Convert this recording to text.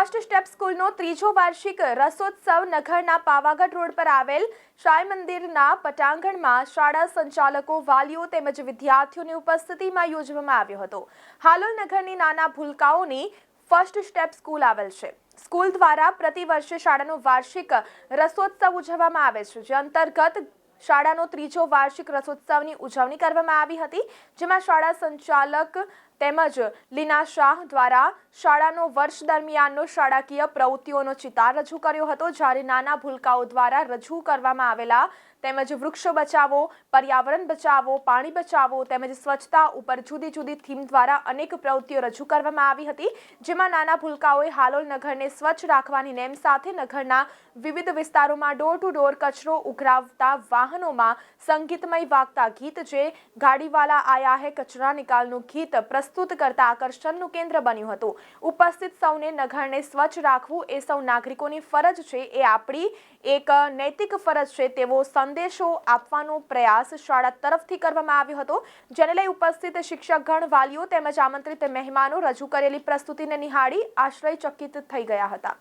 First step સ્કૂલનો ત્રીજો વાર્ષિક રસોત્સવ નગરના પાવાગઢ રોડ પર આવેલ સાંઈ મંદિરના પટાંગણમાં શાળા સંચાલકો, વાલીઓ તેમજ વિદ્યાર્થીઓની ઉપસ્થિતિમાં યોજવામાં આવ્યો હતો. હાલોલ નગરની નાના ભૂલકાઓની ફર્સ્ટ સ્ટેપ સ્કૂલ આવેલ છે. સ્કૂલ દ્વારા પ્રતિ વર્ષે શાળાનો વાર્ષિક રસોત્સવ ઉજવવામાં આવે છે, જે અંતર્ગત શાળાનો ત્રીજો વાર્ષિક રસોત્સવની ઉજવણી કરવામાં આવી હતી, જેમાં શાળા સંચાલક તેમજ લીના શાહ દ્વારા શાળાનો વર્ષ દરમિયાનનો શાળાકીય પ્રવૃત્તિઓનો ચિતાર રજૂ કર્યો હતો, જ્યારે નાના ભૂલકાઓ દ્વારા રજૂ કરવામાં આવેલા તેમજ વૃક્ષો બચાવો, પર્યાવરણ બચાવો, પાણી બચાવો તેમજ સ્વચ્છતા ઉપર જુદી જુદી થીમ દ્વારા અનેક પ્રવૃત્તિઓ રજૂ કરવામાં આવી હતી, જેમાં નાના ભૂલકાઓએ હાલોલ નગરને સ્વચ્છ રાખવાની નેમ સાથે નગરના વિવિધ વિસ્તારોમાં ડોર ટુ ડોર કચરો ઉઘરાવતા વાહનોમાં સંગીતમય વાગતા ગીત જે ગાડીવાલા આયા હે કચરા નિકાલનું ગીત પ્રસ્તુત કરતા આકર્ષણનું કેન્દ્ર બન્યું હતું. ઉપસ્થિત સૌને નગરને સ્વચ્છ રાખવું એ સૌ નાગરિકોની ફરજ છે, એ આપણી એક નૈતિક ફરજ છે, તેવો સંદેશો આપવાનો પ્રયાસ શાળા તરફથી કરવામાં આવ્યો હતો, જેને લઈ ઉપસ્થિત શિક્ષકગણ, વાલીઓ તેમજ આમંત્રિત મહેમાનો રજૂ કરેલી પ્રસ્તુતિને નિહાળી આશ્રયચકિત થઈ ગયા હતા.